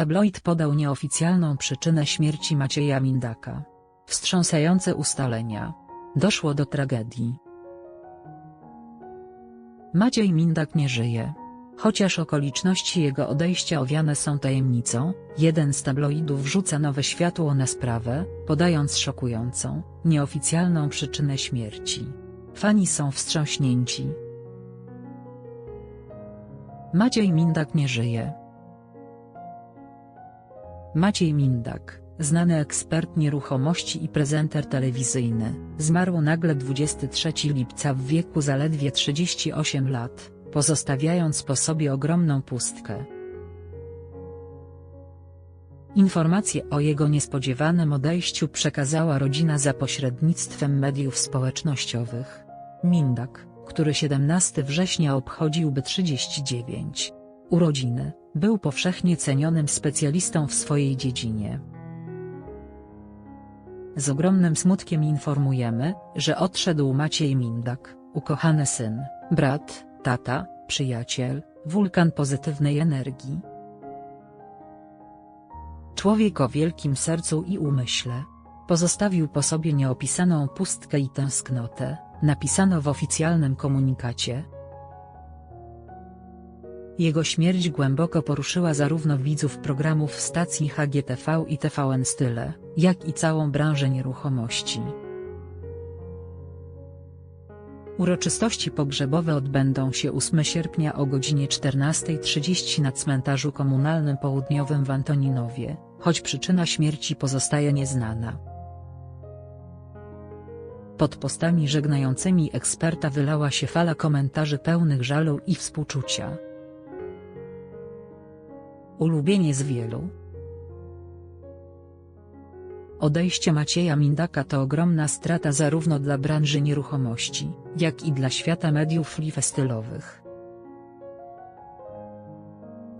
Tabloid podał nieoficjalną przyczynę śmierci Macieja Mindaka. Wstrząsające ustalenia. Doszło do tragedii. Maciej Mindak nie żyje. Chociaż okoliczności jego odejścia owiane są tajemnicą, jeden z tabloidów rzuca nowe światło na sprawę, podając szokującą, nieoficjalną przyczynę śmierci. Fani są wstrząśnięci. Maciej Mindak nie żyje. Maciej Mindak, znany ekspert nieruchomości i prezenter telewizyjny, zmarł nagle 23 lipca w wieku zaledwie 38 lat, pozostawiając po sobie ogromną pustkę. Informacje o jego niespodziewanym odejściu przekazała rodzina za pośrednictwem mediów społecznościowych. Mindak, który 17 września obchodziłby 39 urodziny, był powszechnie cenionym specjalistą w swojej dziedzinie. Z ogromnym smutkiem informujemy, że odszedł Maciej Mindak, ukochany syn, brat, tata, przyjaciel, wulkan pozytywnej energii. Człowiek o wielkim sercu i umyśle. Pozostawił po sobie nieopisaną pustkę i tęsknotę, napisano w oficjalnym komunikacie. Jego śmierć głęboko poruszyła zarówno widzów programów stacji HGTV i TVN Style, jak i całą branżę nieruchomości. Uroczystości pogrzebowe odbędą się 8 sierpnia o godzinie 14.30 na cmentarzu komunalnym południowym w Antoninowie, choć przyczyna śmierci pozostaje nieznana. Pod postami żegnającymi eksperta wylała się fala komentarzy pełnych żalu i współczucia. Ulubienie z wielu. Odejście Macieja Mindaka to ogromna strata zarówno dla branży nieruchomości, jak i dla świata mediów lifestyle'owych.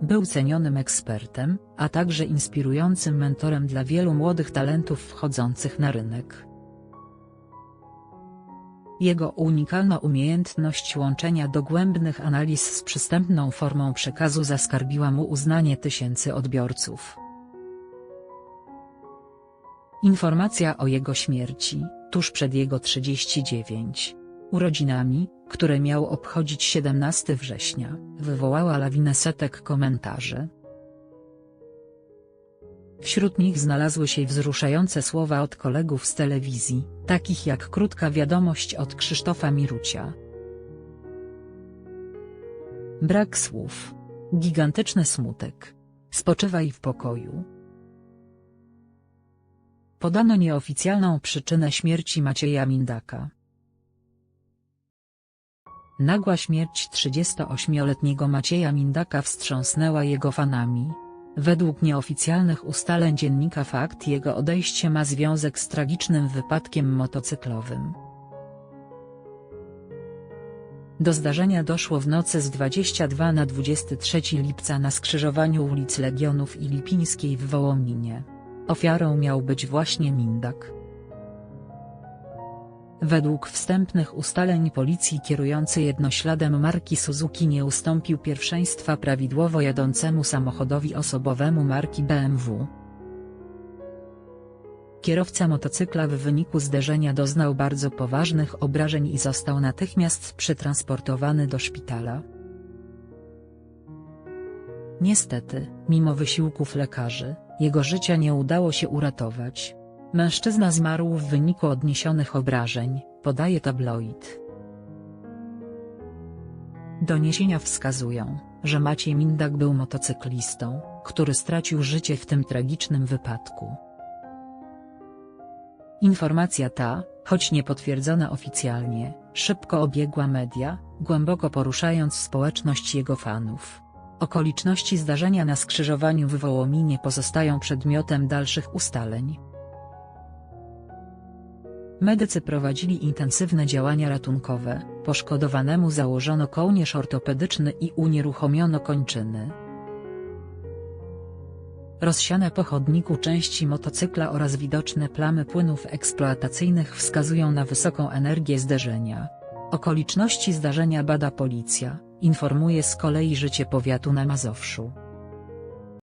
Był cenionym ekspertem, a także inspirującym mentorem dla wielu młodych talentów wchodzących na rynek. Jego unikalna umiejętność łączenia dogłębnych analiz z przystępną formą przekazu zaskarbiła mu uznanie tysięcy odbiorców. Informacja o jego śmierci, tuż przed jego 39 urodzinami, które miał obchodzić 17 września, wywołała lawinę setek komentarzy. Wśród nich znalazły się wzruszające słowa od kolegów z telewizji, takich jak krótka wiadomość od Krzysztofa Mirucia. Brak słów. Gigantyczny smutek. Spoczywaj w pokoju. Podano nieoficjalną przyczynę śmierci Macieja Mindaka. Nagła śmierć 38-letniego Macieja Mindaka wstrząsnęła jego fanami. Według nieoficjalnych ustaleń dziennika Fakt jego odejście ma związek z tragicznym wypadkiem motocyklowym. Do zdarzenia doszło w nocy z 22 na 23 lipca na skrzyżowaniu ulic Legionów i Lipińskiej w Wołominie. Ofiarą miał być właśnie Mindak. Według wstępnych ustaleń policji kierujący jednośladem marki Suzuki nie ustąpił pierwszeństwa prawidłowo jadącemu samochodowi osobowemu marki BMW. Kierowca motocykla w wyniku zderzenia doznał bardzo poważnych obrażeń i został natychmiast przetransportowany do szpitala. Niestety, mimo wysiłków lekarzy, jego życia nie udało się uratować. Mężczyzna zmarł w wyniku odniesionych obrażeń, podaje tabloid. Doniesienia wskazują, że Maciej Mindak był motocyklistą, który stracił życie w tym tragicznym wypadku. Informacja ta, choć nie potwierdzona oficjalnie, szybko obiegła media, głęboko poruszając społeczność jego fanów. Okoliczności zdarzenia na skrzyżowaniu w Wołominie pozostają przedmiotem dalszych ustaleń. Medycy prowadzili intensywne działania ratunkowe, poszkodowanemu założono kołnierz ortopedyczny i unieruchomiono kończyny. Rozsiane po chodniku części motocykla oraz widoczne plamy płynów eksploatacyjnych wskazują na wysoką energię zderzenia. Okoliczności zdarzenia bada policja, informuje z kolei Życie Powiatu na Mazowszu.